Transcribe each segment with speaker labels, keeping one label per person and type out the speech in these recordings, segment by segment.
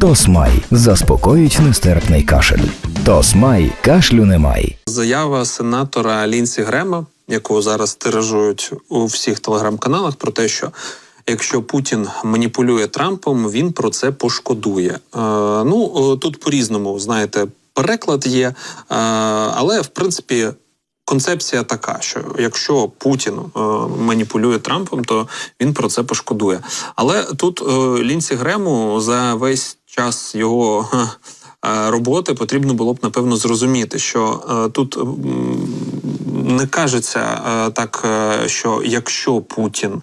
Speaker 1: Тосмай заспокоїть нестерпний кашель. Тосмай кашлю немає.
Speaker 2: Заява сенатора Лінсі Грема, якого зараз тиражують у всіх телеграм-каналах, про те, що якщо Путін маніпулює Трампом, він про це пошкодує. Е, ну е, тут по-різному, знаєте, переклад є, е, але в принципі. Концепція така, що якщо Путін е, маніпулює Трампом, то він про це пошкодує. Але тут е, лінці Грему за весь час його е, роботи потрібно було б напевно зрозуміти, що е, тут Е, не кажеться е, так, е, що якщо Путін.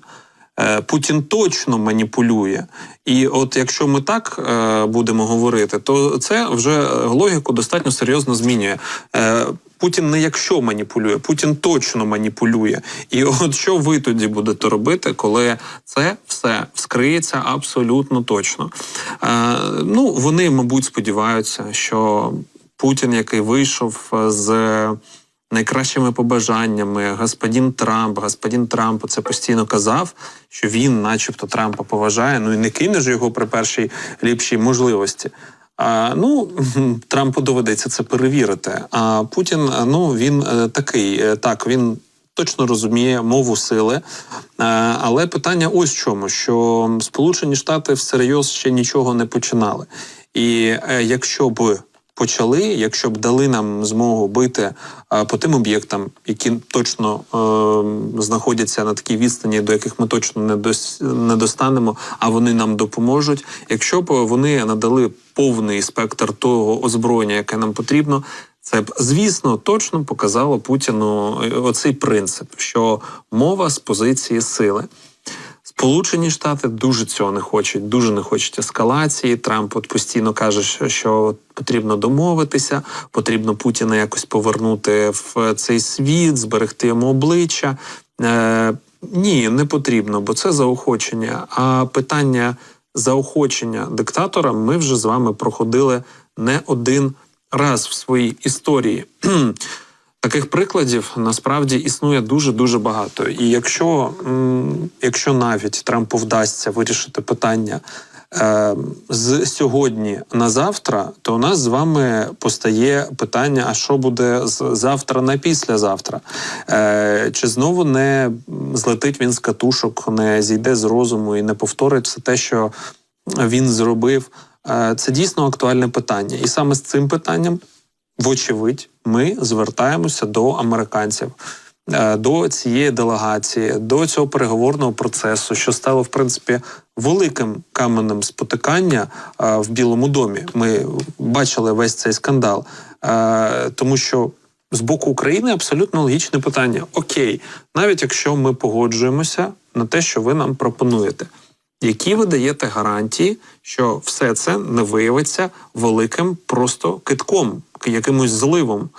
Speaker 2: Е, Путін точно маніпулює, і от якщо ми так е, будемо говорити, то це вже логіку достатньо серйозно змінює. Е, Путін не якщо маніпулює, Путін точно маніпулює. І от що ви тоді будете робити, коли це все вскриється абсолютно точно? Ну вони, мабуть, сподіваються, що Путін, який вийшов з найкращими побажаннями. Господин Трамп, господин Трамп це постійно казав, що він, начебто, Трампа поважає. Ну і не кине ж його при першій ліпшій можливості. А, ну Трампу доведеться це перевірити. А Путін, ну він е, такий, е, так він. Точно розуміє мову сили, Е, але питання ось в чому: що Сполучені Штати всерйоз ще нічого не починали. І якщо б почали, якщо б дали нам змогу бити е, по тим об'єктам, які точно е, знаходяться на такій відстані, до яких ми точно не дос, не достанемо, а вони нам допоможуть. Якщо б вони надали повний спектр того озброєння, яке нам потрібно. Це б, звісно, точно показало Путіну е, оцей принцип, що мова з позиції сили. Сполучені Штати дуже цього не хочуть, дуже не хочуть ескалації. Трамп от постійно каже, що, потрібно домовитися, потрібно Путіна якось повернути в цей світ, зберегти йому обличчя. Е, ні, не потрібно, бо це заохочення. А питання заохочення диктатора ми вже з вами проходили не один раз в своїй історії. Таких прикладів насправді існує дуже дуже багато. І якщо, якщо навіть Трампу вдасться вирішити питання е, з сьогодні на завтра, то у нас з вами постає питання: а що буде з завтра на післязавтра? Е, чи знову не злетить він з катушок, не зійде з розуму і не повторить все те, що він зробив? Е, це дійсно актуальне питання, і саме з цим питанням вочевидь, ми звертаємося до американців, е, до цієї делегації, до цього переговорного процесу, що стало в принципі великим каменем спотикання е, в Білому домі. Ми бачили весь цей скандал, Е, тому що. З боку України абсолютно логічне питання: Окей, навіть якщо ми погоджуємося на те, що ви нам пропонуєте, які ви даєте гарантії, що все це не виявиться великим просто китком, якимось зливом.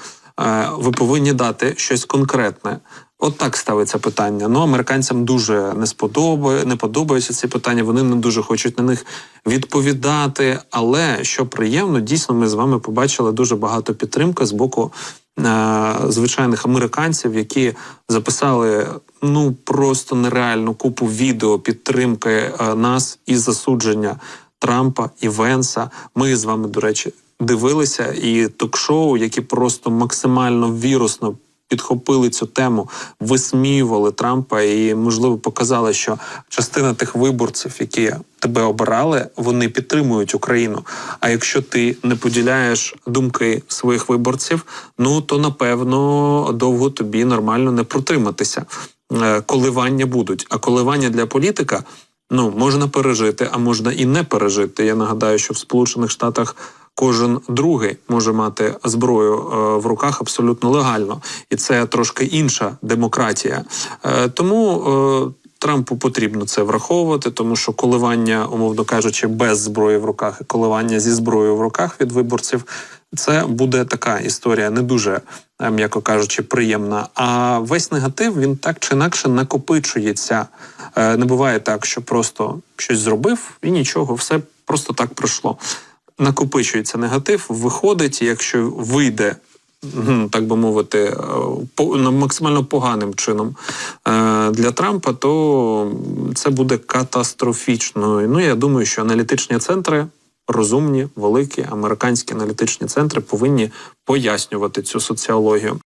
Speaker 2: Е, Ви повинні дати щось конкретне. От так ставиться питання. Ну, американцям дуже не сподобає, не подобаються ці питання. Вони не дуже хочуть на них відповідати. Але що приємно, дійсно, ми з вами побачили дуже багато підтримки з боку е, звичайних американців, які записали ну просто нереальну купу відео підтримки е, нас і засудження Трампа і Венса. Ми з вами, до речі, дивилися і ток-шоу, які просто максимально вірусно підхопили цю тему, висміювали Трампа і, можливо, показали, що частина тих виборців, які тебе обирали, вони підтримують Україну. А якщо ти не поділяєш думки своїх виборців, ну то напевно довго тобі нормально не протриматися. Е, Коливання будуть. А коливання для політика ну можна пережити, а можна і не пережити. Я нагадаю, що в Сполучених Штатах кожен другий може мати зброю е, в руках абсолютно легально, і це трошки інша демократія. Е, тому е, Трампу потрібно це враховувати, тому що коливання, умовно кажучи, без зброї в руках і коливання зі зброєю в руках від виборців. Це буде така історія, не дуже, м'яко кажучи, приємна. А весь негатив він так чи інакше накопичується. Не буває так, що просто щось зробив і нічого, все просто так пройшло. Накопичується негатив, виходить, якщо вийде. Так би мовити, е, на максимально поганим чином е, для Трампа, то це буде катастрофічно. Ну я думаю, що аналітичні центри розумні, великі американські аналітичні центри повинні пояснювати цю соціологію.